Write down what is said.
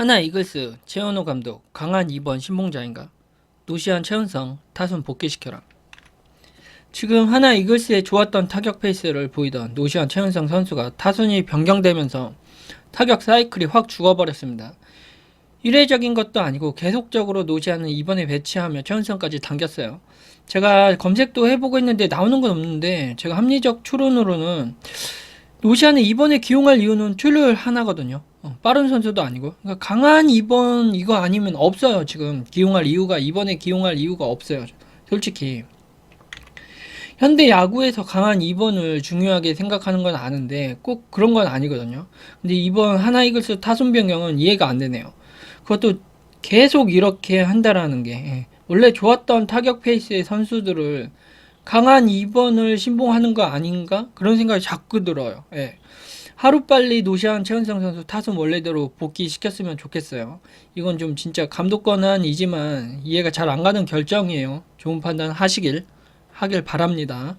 하나 이글스 최현호 감독 강한 2번 신봉자인가? 노시안 최은성 타순 복귀시켜라. 지금 하나 이글스의 좋았던 타격 페이스를 보이던 노시안 최은성 선수가 타순이 변경되면서 타격 사이클이 확 죽어버렸습니다. 일회적인 것도 아니고 계속적으로 노시안은 이번에 배치하며 최은성까지 당겼어요. 제가 검색도 해보고 있는데 나오는 건 없는데 제가 합리적 추론으로는 노시안을 이번에 기용할 이유는 출루율 하나거든요. 어, 빠른 선수도 아니고 그러니까 강한 2번 이거 아니면 없어요. 지금 기용할 이유가 이번에 기용할 이유가 없어요. 솔직히 현대 야구에서 강한 2번을 중요하게 생각하는 건 아는데 꼭 그런 건 아니거든요. 근데 이번 하나 이글스 타순 변경은 이해가 안 되네요. 그것도 계속 이렇게 한다라는 게 예. 원래 좋았던 타격 페이스의 선수들을 강한 2번을 신봉하는 거 아닌가? 그런 생각이 자꾸 들어요. 예. 하루빨리 노시안 최은성 선수 타순 원래대로 복귀시켰으면 좋겠어요. 이건 좀 진짜 감독 권한이지만 이해가 잘 안 가는 결정이에요. 좋은 판단 하시길 하길 바랍니다.